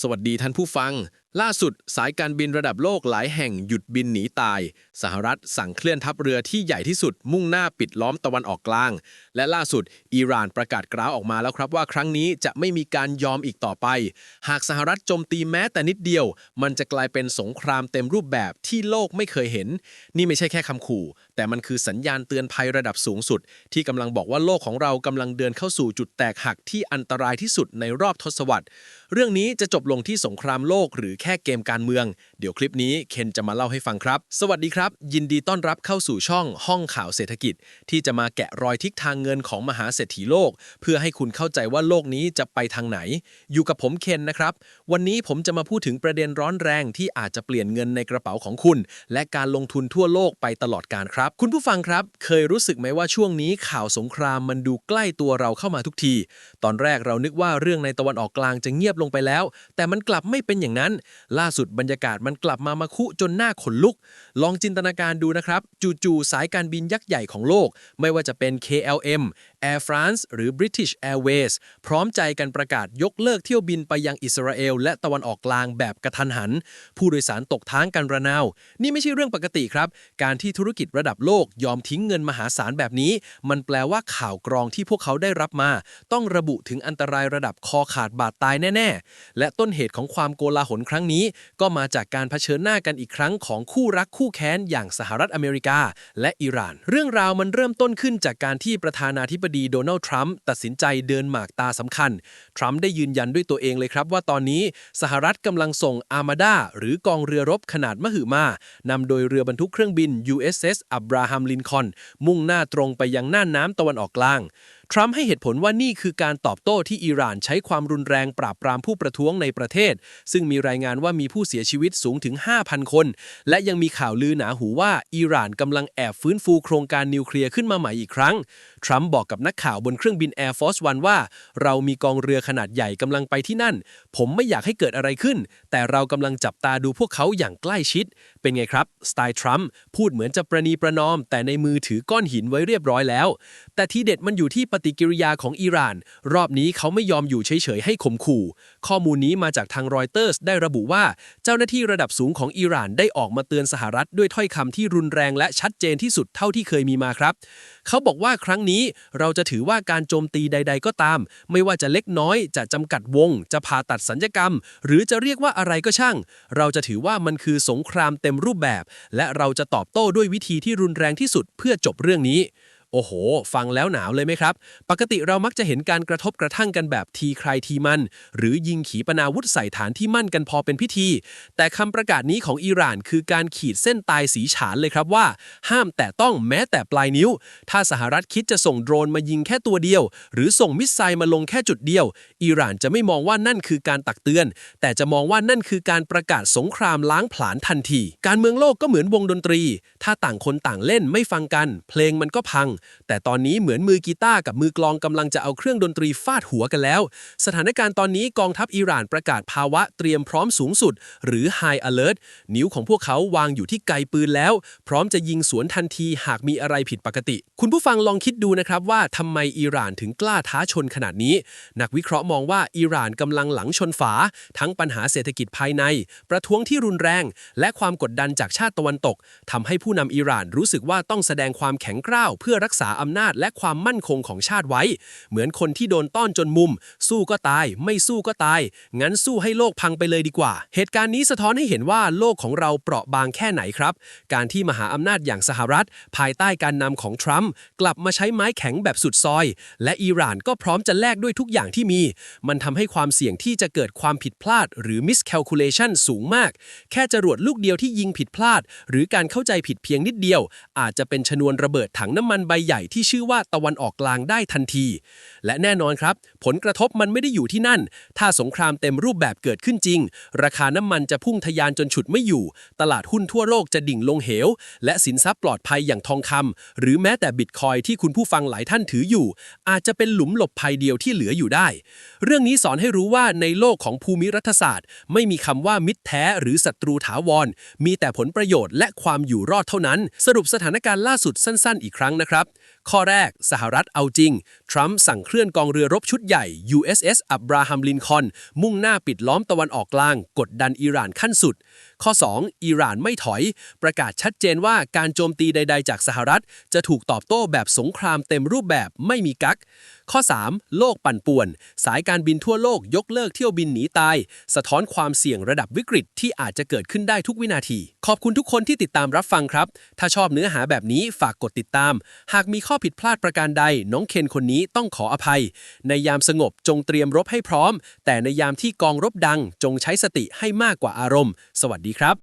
สวัสดีท่านผู้ฟัง ล่าสุดสายการบินระดับโลกหลายแห่งหยุดบินหนีตาย สหรัฐสั่งเคลื่อนทัพเรือที่ใหญ่ที่สุดมุ่งหน้าปิดล้อมตะวันออกกลาง และล่าสุด อิหร่านประกาศกล่าวออกมาแล้วครับว่าครั้งนี้จะไม่มีการยอมอีกต่อไป หากสหรัฐโจมตีแม้แต่นิดเดียว มันจะกลายเป็นสงครามเต็มรูปแบบที่โลกไม่เคยเห็น นี่ไม่ใช่แค่คำขู่ แต่มันคือสัญญาณเตือนภัยระดับสูงสุด ที่กำลังบอกว่าโลกของเรากำลังเดินเข้าสู่จุดแตกหักที่อันตรายที่สุดในรอบทศวรรษ เรื่องนี้จะจบลงที่สงครามโลกหรือค่เกมการเมือง เดี๋ยวคลิปนี้เคนจะมาเล่าให้ฟังครับ สวัสดีครับ ยินดีต้อนรับเข้าสู่ช่องห้องข่าวเศรษฐกิจ ที่จะมาแกะรอยทิศทางเงินของมหาเศรษฐีโลก เพื่อให้คุณเข้าใจว่าโลกนี้จะไปทางไหน อยู่กับผมเคนนะครับ วันนี้ผมจะมาพูดถึงประเด็นร้อนแรงที่อาจจะเปลี่ยนเงินในกระเป๋าของคุณ และการลงทุนทั่วโลกไปตลอดการครับ คุณผู้ฟังครับ เคยรู้สึกไหมว่าช่วงนี้ข่าวสงครามมันดูใกล้ตัวเราเข้ามาทุกที ตอนแรกเรานึกว่าเรื่องในตะวันออกกลางจะเงียบลงไปแล้ว แต่มันกลับไม่เป็นอย่างนั้นล่าสุดบรรยากาศมันกลับมามาคุจนหน้าขนลุก ลองจินตนาการดูนะครับ จู่ๆสายการบินยักษ์ใหญ่ของโลก ไม่ว่าจะเป็น KLM Air France หรือ British Airways พร้อมใจกันประกาศยกเลิกเที่ยวบินไปยังอิสราเอล และตะวันออกกลางแบบกระทันหัน ผู้โดยสารตกท้างกันระนาว นี่ไม่ใช่เรื่องปกติครับ การที่ธุรกิจระดับโลกยอมทิ้งเงินมหาศาลแบบนี้ มันแปลว่าข่าวกรองที่พวกเขาได้รับมา ต้องระบุถึงอันตรายระดับคอขาดบาดตายแน่ ๆ และต้นเหตุของความโกลาหลครั้งนี้ก็มาจากการเผชิญหน้ากันอีกครั้งของคู่รักคู่แค้นอย่างสหรัฐอเมริกา และอิหร่าน เรื่องราวมันเริ่มต้นขึ้นจากการที่ประธานาธิบดีโดนัลด์ทรัมป์ตัดสินใจเดินหมากตาสำคัญ ทรัมป์ได้ยืนยันด้วยตัวเองเลยครับว่าตอนนี้สหรัฐกำลังส่งอาร์มาดาหรือกองเรือรบขนาดมหึมานำโดยเรือบรรทุกเครื่องบิน USS อับราฮัมลินคอนมุ่งหน้าตรงไปยังน่านน้ำตะวันออกกลาง ทรัมป์ให้เหตุผลว่านี่คือการตอบโต้ที่อิหร่านใช้ความรุนแรงปราบปรามผู้ประท้วงในประเทศ ซึ่งมีรายงานว่ามีผู้เสียชีวิตสูงถึง 5,000 คน และยังมีข่าวลือหนาหูว่าอิหร่านกำลังแอบฟื้นฟูโครงการนิวเคลียร์ขึ้นมาใหม่อีกครั้ง ทรัมป์บอกกับนักข่าวบนเครื่องบิน Air Force One ว่า เรามีกองเรือขนาดใหญ่กำลังไปที่นั่น ผมไม่อยากให้เกิดอะไรขึ้น แต่เรากำลังจับตาดูพวกเขาอย่างใกล้ชิด เป็นไงครับ สไตล์ทรัมป์พูดเหมือนจะประนีประนอม แต่ในมือถือก้อนหินไว้เรียบร้อยแล้ว แต่ที่เด็ดมันอยู่ที่ปฏิกิริยาของอิหร่าน รอบนี้เขาไม่ยอมอยู่เฉยๆให้ข่มขู่ ข้อมูลนี้มาจากทางรอยเตอร์สได้ระบุว่า เจ้าหน้าที่ระดับสูงของอิหร่านได้ออกมาเตือนสหรัฐด้วยถ้อยคำที่รุนแรงและชัดเจนที่สุดเท่าที่เคยมีมาครับ เขาบอกว่าครั้งนี้นี้ เราจะถือว่าการโจมตีใด ๆ ก็ตาม ไม่ว่าจะเล็กน้อยจะจำกัดวง จะผ่าตัดสัญญกรรม หรือจะเรียกว่าอะไรก็ช่าง เราจะถือว่ามันคือสงครามเต็มรูปแบบ และเราจะตอบโต้ด้วยวิธีที่รุนแรงที่สุดเพื่อจบเรื่องนี้ โอ้โห ฟังแล้วหนาวเลยไหมครับ ปกติเรามักจะเห็นการกระทบกระทั่งกันแบบทีใครทีมัน หรือยิงขีปนาวุธใส่ฐานที่มั่นกันพอเป็นพิธี แต่คำประกาศนี้ของอิหร่านคือการขีดเส้นตายสีฉานเลยครับว่า ห้ามแต่ต้องแม้แต่ปลายนิ้ว ถ้าสหรัฐคิดจะส่งโดรนมายิงแค่ตัวเดียว หรือส่งมิสไซล์มาลงแค่จุดเดียว อิหร่านจะไม่มองว่านั่นคือการตักเตือน แต่จะมองว่านั่นคือการประกาศสงครามล้างผลาญทันที การเมืองโลกก็เหมือนวงดนตรี ถ้าต่างคนต่างเล่นไม่ฟังกัน เพลงมันก็พังแต่ตอนนี้เหมือนมือกีตาร์กับมือกลองกำลังจะเอาเครื่องดนตรีฟาดหัวกันแล้ว สถานการณ์ตอนนี้กองทัพอิหร่านประกาศภาวะเตรียมพร้อมสูงสุด หรือ High Alert นิ้วของพวกเขาวางอยู่ที่ไกปืนแล้ว พร้อมจะยิงสวนทันทีหากมีอะไรผิดปกติ คุณผู้ฟังลองคิดดูนะครับว่าทำไมอิหร่านถึงกล้าท้าชนขนาดนี้ นักวิเคราะห์มองว่าอิหร่านกำลังหลังชนฝา ทั้งปัญหาเศรษฐกิจภายใน ประท้วงที่รุนแรง และความกดดันจากชาติตะวันตกทำให้ผู้นำอิหร่านรู้สึกว่าต้องแสดงความแข็งกร้าวเพื่อรักษาอำนาจและความมั่นคงของชาติไว้ เหมือนคนที่โดนต้อนจนมุม สู้ก็ตาย ไม่สู้ก็ตาย งั้นสู้ให้โลกพังไปเลยดีกว่า เหตุการณ์นี้สะท้อนให้เห็นว่าโลกของเราเปราะบางแค่ไหนครับ การที่มหาอำนาจอย่างสหรัฐ ภายใต้การนำของทรัมป์กลับมาใช้ไม้แข็งแบบสุดซอย และอิหร่านก็พร้อมจะแลกด้วยทุกอย่างที่มี มันทำให้ความเสี่ยงที่จะเกิดความผิดพลาด หรือ miscalculation สูงมาก แค่จรวดลูกเดียวที่ยิงผิดพลาด หรือการเข้าใจผิดเพียงนิดเดียว อาจจะเป็นชนวนระเบิดถังน้ำมันใบใหญ่ที่ชื่อว่าตะวันออกกลางได้ทันที และแน่นอนครับ ผลกระทบมันไม่ได้อยู่ที่นั่น ถ้าสงครามเต็มรูปแบบเกิดขึ้นจริง ราคาน้ำมันจะพุ่งทะยานจนฉุดไม่อยู่ ตลาดหุ้นทั่วโลกจะดิ่งลงเหว และสินทรัพย์ปลอดภัยอย่างทองคำหรือแม้แต่บิตคอยที่คุณผู้ฟังหลายท่านถืออยู่ อาจจะเป็นหลุมหลบภัยเดียวที่เหลืออยู่ได้ เรื่องนี้สอนให้รู้ว่าในโลกของภูมิรัฐศาสตร์ ไม่มีคำว่ามิตรแท้หรือศัตรูถาวร มีแต่ผลประโยชน์และความอยู่รอดเท่านั้น สรุปสถานการณ์ล่าสุดสั้น ๆ อีกครั้งนะครับ up ข้อแรก สหรัฐเอาจริง ทรัมป์สั่งเคลื่อนกองเรือรบชุดใหญ่ USS อับราฮัมลินคอน มุ่งหน้าปิดล้อมตะวันออกกลาง กดดันอิหร่านขั้นสุด ข้อ 2. อิหร่านไม่ถอย ประกาศชัดเจนว่าการโจมตีใด ๆ จากสหรัฐ จะถูกตอบโต้แบบสงครามเต็มรูปแบบไม่มีกัก ข้อ 3. โลกปั่นป่วน สายการบินทั่วโลกยกเลิกเที่ยวบินหนีตาย สะท้อนความเสี่ยงระดับวิกฤตที่อาจจะเกิดขึ้นได้ทุกวินาที ขอบคุณทุกคนที่ติดตามรับฟังครับ ถ้าชอบเนื้อหาแบบนี้ฝากกดติดตาม หากมีข้ออผิดพลาดประการใด น้องเคนคนนี้ต้องขออภัย ในยามสงบจงเตรียมรบให้พร้อม แต่ในยามที่กองรบดังจงใช้สติให้มากกว่าอารมณ์ สวัสดีครับ